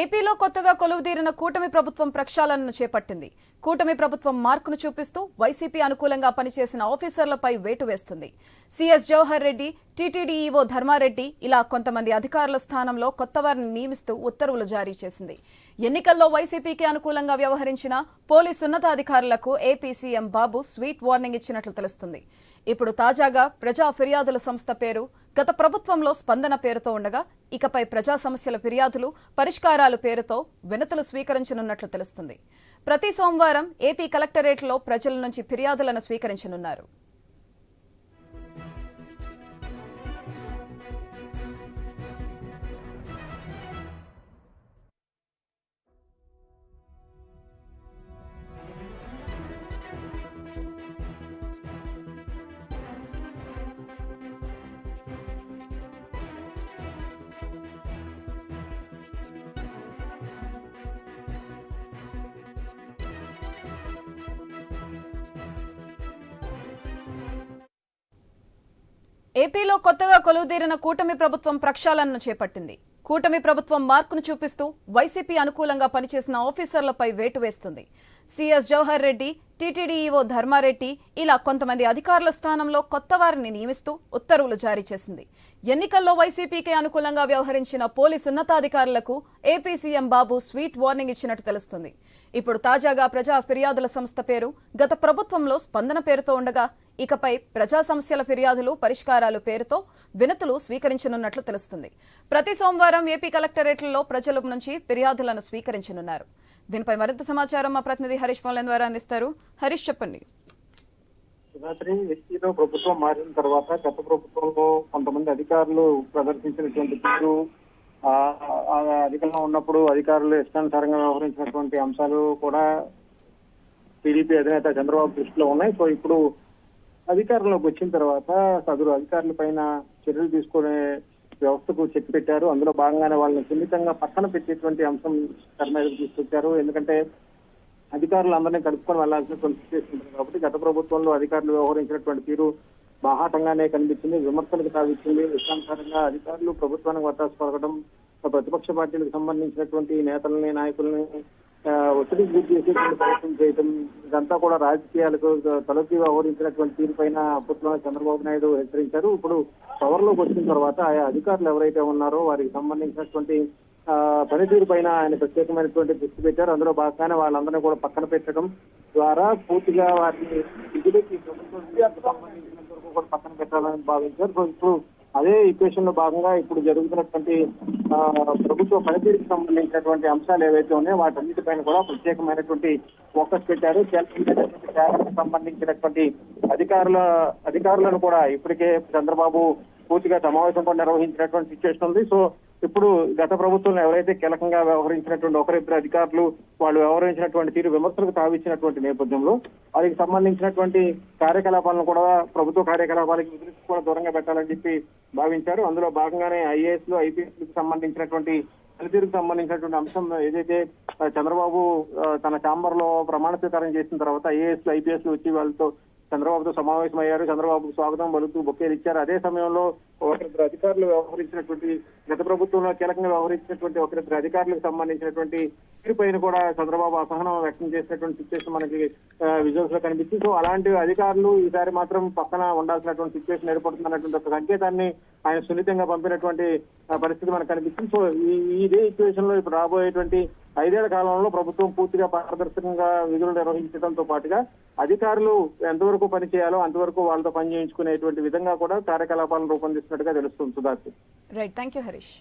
ఏపీలో కొత్తగా కొలువుదీరిన కూటమి ప్రభుత్వం ప్రక్షాళనను చేపట్టింది. కూటమి ప్రభుత్వం మార్కును చూపిస్తూ వైసీపీ అనుకూలంగా పనిచేసిన ఆఫీసర్లపై వేటు వేస్తుంది. CS Jawahar Reddy TTD EO Dharmareddy ఇలా కొంతమంది అధికారుల స్థానంలో కొత్త వారిని నియమిస్తూ ఉత్తర్వులు జారీ చేసింది. ఎన్నికల్లో వైసీపీకి అనుకూలంగా వ్యవహరించిన పోలీసు ఉన్నతాధికారులకు AP CM Babu sweet warning ఇచ్చినట్లు తెలుస్తుంది. ఇప్పుడు తాజాగా ప్రజా ఫిర్యాదుల సంస్థ పేరు గత ప్రభుత్వంలో స్పందన పేరుతో ఉండగా ఇకపై ప్రజా సమస్యల ఫిర్యాదులు పరిష్కారాలు పేరుతో వినతులు స్వీకరించనున్నట్లు తెలుస్తుంది. ప్రతి సోమవారం ఏపీ కలెక్టరేట్లో ప్రజల నుంచి ఫిర్యాదులను స్వీకరించనున్నారు. ఏపీలో కొత్తగా కొలువుదీరిన కూటమి ప్రభుత్వం ప్రక్షాళనను చేపట్టింది. కూటమి ప్రభుత్వం మార్కును చూపిస్తూ వైసీపీ అనుకూలంగా పనిచేసిన ఆఫీసర్లపై వేటు వేస్తుంది. CS Jawahar Reddy TTD EO Dharmareddy ఇలా కొంతమంది అధికారుల స్థానంలో కొత్త వారిని నియమిస్తూ ఉత్తర్వులు జారీ చేసింది. ఎన్నికల్లో వైసీపీకి అనుకూలంగా వ్యవహరించిన పోలీసు ఉన్నతాధికారులకు AP CM Babu sweet warning ఇచ్చినట్టు తెలుస్తుంది. ఇప్పుడు తాజాగా ప్రజా ఫిర్యాదుల సంస్థ పేరు గత ప్రభుత్వంలో స్పందన పేరుతో ఉండగా ఇకపై ప్రజా సమస్యల ఫిర్యాదులు పరిష్కారాలు పేరుతో వినతులు స్వీకరించనున్నట్లు తెలుస్తుంది. ప్రతి సోమవారం ఏపీ కలెక్టరేట్లలో ప్రజల నుంచి ఫిర్యాదులను స్వీకరించనున్నారు. దీనిపై మరింత సమాచారం మా ప్రతినిధి హరీష్ ఫోన్లైన్ ద్వారా అందిస్తారు. హరీష్ చెప్పండి. ప్రభుత్వం మారిన తర్వాత గత ప్రభుత్వంలో కొంతమంది అధికారులు ప్రదర్శించినటువంటి తీరు ఆ, ఉన్నప్పుడు అధికారులు ఇష్టానుసారంగా వ్యవహరించినటువంటి అంశాలు కూడా టీడీపీ అధినేత చంద్రబాబు దృష్టిలో ఉన్నాయి. సో ఇప్పుడు అధికారంలోకి వచ్చిన తర్వాత సదరు అధికారుల పైన చర్యలు తీసుకునే వ్యవస్థకు చెక్ పెట్టారు. అందులో భాగంగానే వాళ్ళని సున్నితంగా పక్కన పెట్టేటువంటి అంశం తెర మీదకి తీసుకొచ్చారు. ఎందుకంటే అధికారులు అందరినీ కలుపుకొని వెళ్ళాల్సినటువంటి సిచ్యువేషన్ ఉంది కాబట్టి గత ప్రభుత్వంలో అధికారులు వ్యవహరించినటువంటి తీరు బాహాటంగానే కనిపించింది విమర్శలకు సాగించింది ఇష్టానుసారంగా అధికారులు ప్రభుత్వానికి వత్తాసు పలకడం ప్రతిపక్ష పార్టీలకు సంబంధించినటువంటి నేతల్ని నాయకుల్ని ఒత్తిడికి గురి చేసేటువంటి ప్రయత్నం చేయటం ఇదంతా కూడా రాజకీయాలకు తలకి వ్యవహరించినటువంటి తీరుపైన అప్పట్లో చంద్రబాబు నాయుడు హెచ్చరించారు. ఇప్పుడు పవర్లోకి వచ్చిన తర్వాత ఆయా అధికారులు ఎవరైతే ఉన్నారో వారికి సంబంధించినటువంటి పనితీరు పైన ఆయన ప్రత్యేకమైనటువంటి దృష్టి పెట్టారు. అందులో భాగంగానే వాళ్ళందరినీ కూడా పక్కన పెట్టడం ద్వారా పూర్తిగా వారిని విధులకి ప్రభుత్వం సంబంధించినంత వరకు కూడా పక్కన పెట్టాలని భావించారు. సో ఇప్పుడు అదే ఈక్వేషన్లో భాగంగా ఇప్పుడు జరుగుతున్నటువంటి ప్రభుత్వ పనితీరుకి సంబంధించినటువంటి అంశాలు ఏవైతే ఉన్నాయో వాటన్నిటిపైన కూడా ప్రత్యేకమైనటువంటి ఫోకస్ పెట్టారు. శాఖకు సంబంధించినటువంటి అధికారుల అధికారులను కూడా ఇప్పటికే చంద్రబాబు పూర్తిగా సమావేశం కూడా నిర్వహించినటువంటి సిచ్యువేషన్ ఉంది. సో ఇప్పుడు గత ప్రభుత్వంలో ఎవరైతే కీలకంగా వ్యవహరించినటువంటి ఒకరిద్దరు అధికారులు వాళ్ళు వ్యవహరించినటువంటి తీరు విమర్శలకు తావిచ్చినటువంటి నేపథ్యంలో వారికి సంబంధించినటువంటి కార్యకలాపాలను కూడా ప్రభుత్వ కార్యకలాపాలకి విధులకు కూడా దూరంగా పెట్టాలని చెప్పి భావించారు. అందులో భాగంగానే ఐఏఎస్లు ఐపీఎస్లకు సంబంధించినటువంటి పనితీరుకు సంబంధించినటువంటి అంశం ఏదైతే చంద్రబాబు తన ఛాంబర్లో ప్రమాణ స్వీకారం చేసిన తర్వాత ఐఏఎస్ ఐపీఎస్ వచ్చి వాళ్ళతో చంద్రబాబుతో సమావేశమయ్యారు. చంద్రబాబుకు స్వాగతం పలుకుతూ బొక్కేలు ఇచ్చారు. అదే సమయంలో ఒకరిద్దరు అధికారులు వ్యవహరించినటువంటి గత ప్రభుత్వంలో కీలకంగా వ్యవహరించినటువంటి ఒకరిద్దరు అధికారులకు సంబంధించినటువంటి తీరుపైన కూడా చంద్రబాబు అసహనం వ్యక్తం చేసినటువంటి సిచ్యువేషన్ మనకి విజువల్స్లో కనిపించింది సో అలాంటి అధికారులు ఈసారి మాత్రం పక్కన ఉండాల్సినటువంటి సిచ్యువేషన్ ఏర్పడుతున్నటువంటి ఒక సంకేతాన్ని ఆయన సున్నితంగా పంపినటువంటి పరిస్థితి మనకు కనిపిస్తుంది. సో ఈ ఇదే సిచ్యువేషన్లో ఇప్పుడు రాబోయేటువంటి ఐదేళ్ళ కాలంలో ప్రభుత్వం పూర్తిగా పారదర్శకంగా విధులు నిర్వహించడంతో పాటుగా అధికారులు ఎంతవరకు పని చేయాలో అంతవరకు వాళ్ళతో పని చేయించుకునేటువంటి విధంగా కూడా కార్యకలాపాలను రూపొందిస్తున్నట్టుగా తెలుస్తుంది Sudhakar. Right thank you Harish